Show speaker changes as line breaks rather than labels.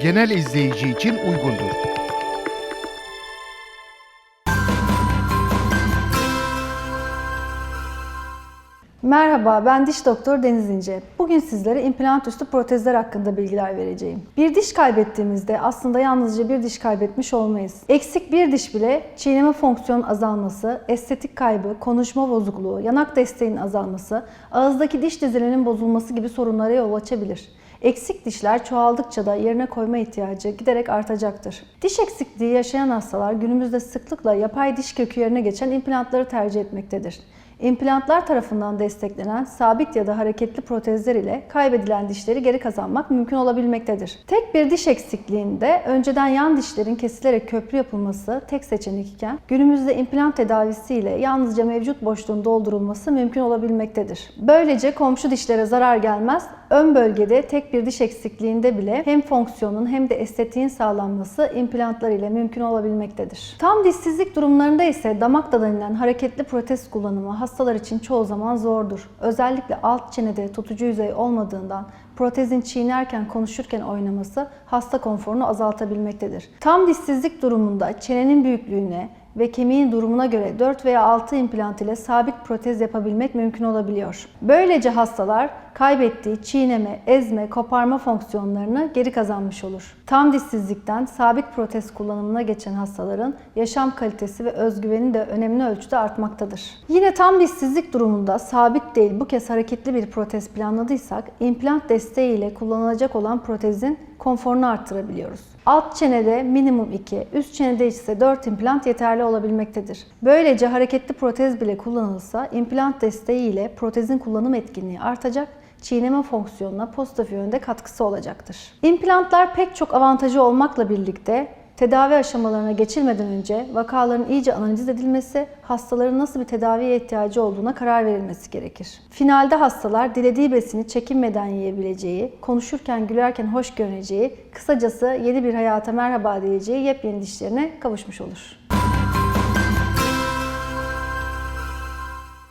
genel izleyici için uygundur.
Merhaba, ben diş doktor Deniz İnce. Bugün sizlere implant üstü protezler hakkında bilgiler vereceğim. Bir diş kaybettiğimizde aslında yalnızca bir diş kaybetmiş olmayız. Eksik bir diş bile çiğneme fonksiyonu azalması, estetik kaybı, konuşma bozukluğu, yanak desteğinin azalması, ağızdaki diş dizilerinin bozulması gibi sorunlara yol açabilir. Eksik dişler çoğaldıkça da yerine koyma ihtiyacı giderek artacaktır. Diş eksikliği yaşayan hastalar günümüzde sıklıkla yapay diş kökü yerine geçen implantları tercih etmektedir. İmplantlar tarafından desteklenen sabit ya da hareketli protezler ile kaybedilen dişleri geri kazanmak mümkün olabilmektedir. Tek bir diş eksikliğinde önceden yan dişlerin kesilerek köprü yapılması tek seçenek iken günümüzde implant tedavisi ile yalnızca mevcut boşluğun doldurulması mümkün olabilmektedir. Böylece komşu dişlere zarar gelmez, ön bölgede tek bir diş eksikliğinde bile hem fonksiyonun hem de estetiğin sağlanması implantlar ile mümkün olabilmektedir. Tam dişsizlik durumlarında ise damakta denilen hareketli protez kullanımı hastalar için çoğu zaman zordur. Özellikle alt çenede tutucu yüzey olmadığından protezin çiğnerken konuşurken oynaması hasta konforunu azaltabilmektedir. Tam dişsizlik durumunda çenenin büyüklüğüne ve kemiğin durumuna göre 4 veya 6 implant ile sabit protez yapabilmek mümkün olabiliyor. Böylece hastalar kaybettiği çiğneme, ezme, koparma fonksiyonlarını geri kazanmış olur. Tam dişsizlikten sabit protez kullanımına geçen hastaların yaşam kalitesi ve özgüveni de önemli ölçüde artmaktadır. Yine tam dişsizlik durumunda sabit değil bu kez hareketli bir protez planladıysak implant desteği ile kullanılacak olan protezin konforunu arttırabiliyoruz. Alt çenede minimum 2, üst çenede ise 4 implant yeterli olabilmektedir. Böylece hareketli protez bile kullanılsa implant desteği ile protezin kullanım etkinliği artacak çiğneme fonksiyonuna pozitif yönde katkısı olacaktır. İmplantlar pek çok avantajı olmakla birlikte tedavi aşamalarına geçilmeden önce vakaların iyice analiz edilmesi, hastaların nasıl bir tedaviye ihtiyacı olduğuna karar verilmesi gerekir. Finalde hastalar dilediği besini çekinmeden yiyebileceği, konuşurken gülerken hoş görüneceği, kısacası yeni bir hayata merhaba diyeceği yepyeni dişlerine kavuşmuş olur.